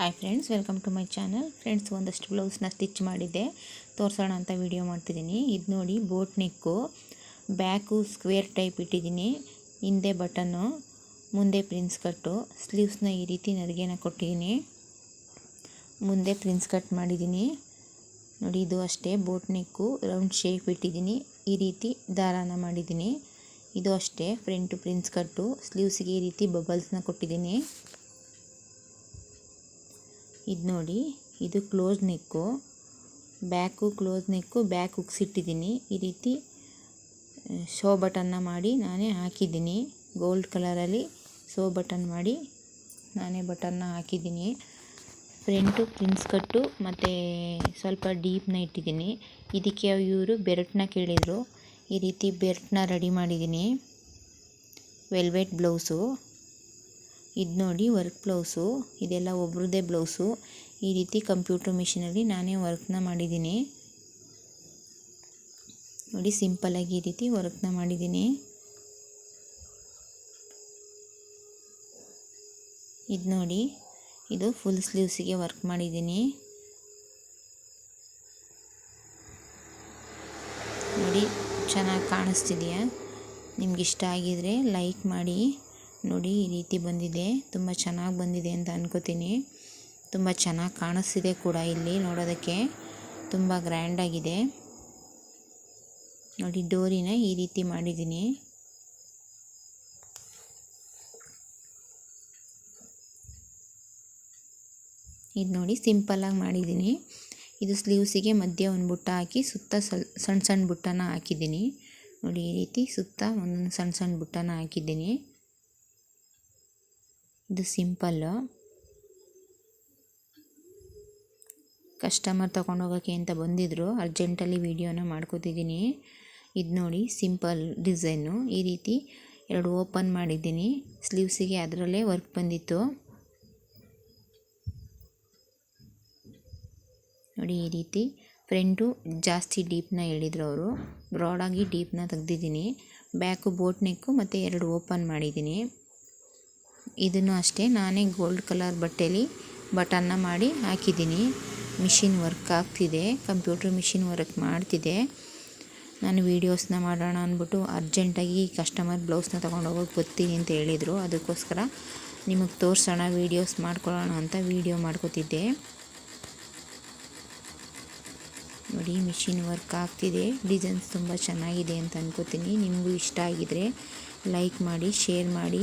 Hi friends welcome to my channel friends ಒಂದಷ್ಟು ಬ್ಲೌಸ್ನ stitch ಮಾಡಿದ್ದೆ. ತೋರಿಸೋಣ ಅಂತ ವಿಡಿಯೋ ಮಾಡ್ತಿದ್ದೀನಿ. ಇದು ನೋಡಿ boat neck back square type ಇಟ್ಟಿದ್ದೀನಿ. ಹಿಂದೆ ಬಟನ್ನು ಮುಂದೆ ಪ್ರಿನ್ಸ್ ಕಟ್ಟು ಸ್ಲೀವ್ಸ್ನ ಈ ರೀತಿ ನರಿಗೆನ ಕೊಟ್ಟಿದ್ದೀನಿ. ಮುಂದೆ ಪ್ರಿನ್ಸ್ ಕಟ್ ಮಾಡಿದ್ದೀನಿ. ನೋಡಿ, ಇದು ಅಷ್ಟೇ ಬೋಟ್ ನೆಕ್ಕು ರೌಂಡ್ ಶೇಪ್ ಇಟ್ಟಿದ್ದೀನಿ. ಈ ರೀತಿ ದಾರಾನ ಮಾಡಿದ್ದೀನಿ. ಇದು ಅಷ್ಟೇ ಫ್ರಂಟು ಪ್ರಿನ್ಸ್ ಕಟ್ಟು ಸ್ಲೀವ್ಸ್ಗೆ ಈ ರೀತಿ ಬಬಲ್ಸ್ನ ಕೊಟ್ಟಿದ್ದೀನಿ. ಇದು ನೋಡಿ, ಇದು close neck back close neck back ಉಕ್ಸಿಟ್ಟಿದ್ದೀನಿ. ಈ ರೀತಿ ಶೋ ಬಟನ್ನ ಮಾಡಿ ನಾನೇ ಹಾಕಿದ್ದೀನಿ. ಗೋಲ್ಡ್ ಕಲರಲ್ಲಿ ಶೋ ಬಟನ್ ಮಾಡಿ ನಾನೇ ಬಟನ್ನ ಹಾಕಿದ್ದೀನಿ. ಫ್ರಂಟು ಪ್ರಿನ್ಸ್ ಕಟ್ಟು ಮತ್ತು ಸ್ವಲ್ಪ ಡೀಪ್ನ ಇಟ್ಟಿದ್ದೀನಿ. ಇದಕ್ಕೆ ಇವರು ಬೆರಟನ್ನ ಕೇಳಿದರು. ಈ ರೀತಿ ಬೆರಟ್ನ ರೆಡಿ ಮಾಡಿದ್ದೀನಿ. ವೆಲ್ವೆಟ್ ಬ್ಲೌಸು ಇದು ನೋಡಿ ವರ್ಕ್ ಬ್ಲೌಸು ಇದೆಲ್ಲ ಒಬ್ರದ್ದೇ ಬ್ಲೌಸು ಈ ರೀತಿ ಕಂಪ್ಯೂಟರ್ ಮಿಷಿನಲ್ಲಿ ನಾನೇ ವರ್ಕ್ನ ಮಾಡಿದ್ದೀನಿ. ನೋಡಿ ಸಿಂಪಲ್ಲಾಗಿ ಈ ರೀತಿ ವರ್ಕ್ನ ಮಾಡಿದ್ದೀನಿ. ಇದು ನೋಡಿ, ಇದು ಫುಲ್ ಸ್ಲೀವ್ಸಿಗೆ ವರ್ಕ್ ಮಾಡಿದ್ದೀನಿ. ನೋಡಿ, ಚೆನ್ನಾಗಿ ಕಾಣಿಸ್ತಿದೆಯಾ? ನಿಮ್ಗೆ ಇಷ್ಟ ಆಗಿದರೆ ಲೈಕ್ ಮಾಡಿ. ನೋಡಿ ಈ ರೀತಿ ಬಂದಿದೆ. ತುಂಬ ಚೆನ್ನಾಗಿ ಬಂದಿದೆ ಅಂತ ಅನ್ಕೋತೀನಿ. ತುಂಬ ಚೆನ್ನಾಗಿ ಕಾಣಿಸ್ತಿದೆ ಕೂಡ ಇಲ್ಲಿ ನೋಡೋದಕ್ಕೆ. ತುಂಬ ಗ್ರ್ಯಾಂಡಾಗಿದೆ ನೋಡಿ ಡೋರಿನ ಈ ರೀತಿ ಮಾಡಿದ್ದೀನಿ. ಇದು ನೋಡಿ ಸಿಂಪಲ್ಲಾಗಿ ಮಾಡಿದ್ದೀನಿ. ಇದು ಸ್ಲೀವ್ಸಿಗೆ ಮಧ್ಯೆ ಒಂದು ಬುಟ್ಟ ಹಾಕಿ ಸುತ್ತ ಸಣ್ಣ ಸಣ್ಣ ಬುಟ್ಟನ ಹಾಕಿದ್ದೀನಿ. ನೋಡಿ ಈ ರೀತಿ ಸುತ್ತ ಒಂದೊಂದು ಸಣ್ಣ ಸಣ್ಣ ಬುಟ್ಟನ ಹಾಕಿದ್ದೀನಿ. ಇದು ಸಿಂಪಲ್ಲು. ಕಸ್ಟಮರ್ ತೊಗೊಂಡೋಗೋಕ್ಕೆ ಅಂತ ಬಂದಿದ್ದರು ಅರ್ಜೆಂಟಲ್ಲಿ ವೀಡಿಯೋನ ಮಾಡ್ಕೋತಿದ್ದೀನಿ. ಇದು ನೋಡಿ ಸಿಂಪಲ್ ಡಿಸೈನು. ಈ ರೀತಿ ಎರಡು ಓಪನ್ ಮಾಡಿದ್ದೀನಿ. ಸ್ಲೀವ್ಸಿಗೆ ಅದರಲ್ಲೇ ವರ್ಕ್ ಬಂದಿತ್ತು. ನೋಡಿ ಈ ರೀತಿ ಫ್ರಂಟು ಜಾಸ್ತಿ ಡೀಪ್ನ ಹೇಳಿದ್ರು ಅವರು. ಬ್ರಾಡಾಗಿ ಡೀಪ್ನ ತೆಗ್ದಿದ್ದೀನಿ. ಬ್ಯಾಕು, ಬೋಟ್ ನೆಕ್ಕು ಮತ್ತು ಎರಡು ಓಪನ್ ಮಾಡಿದ್ದೀನಿ. ಇದನ್ನು ಅಷ್ಟೇ ನಾನೇ ಗೋಲ್ಡ್ ಕಲರ್ ಬಟ್ಟೆಲಿ ಬಟನ್ನ ಮಾಡಿ ಹಾಕಿದ್ದೀನಿ. ಮಿಷಿನ್ ವರ್ಕ್ ಆಗ್ತಿದೆ, ಕಂಪ್ಯೂಟರ್ ಮಿಷಿನ್ ವರ್ಕ್ ಮಾಡ್ತಿದೆ. ನಾನು ವೀಡಿಯೋಸ್ನ ಮಾಡೋಣ ಅಂದ್ಬಿಟ್ಟು ಅರ್ಜೆಂಟಾಗಿ ಕಸ್ಟಮರ್ ಬ್ಲೌಸ್ನ ತೊಗೊಂಡೋಗೋಗಿ ಬರ್ತೀನಿ ಅಂತ ಹೇಳಿದರು. ಅದಕ್ಕೋಸ್ಕರ ನಿಮಗೆ ತೋರಿಸೋಣ, ವೀಡಿಯೋಸ್ ಮಾಡ್ಕೊಳ್ಳೋಣ ಅಂತ ವೀಡಿಯೋ ಮಾಡ್ಕೋತಿದ್ದೆ. ನೋಡಿ, ಮಿಷಿನ್ ವರ್ಕ್ ಆಗ್ತಿದೆ. ಡಿಸೈನ್ಸ್ ತುಂಬ ಚೆನ್ನಾಗಿದೆ ಅಂತ ಅನ್ಕೋತೀನಿ. ನಿಮಗೂ ಇಷ್ಟ ಆಗಿದರೆ ಲೈಕ್ ಮಾಡಿ, ಶೇರ್ ಮಾಡಿ.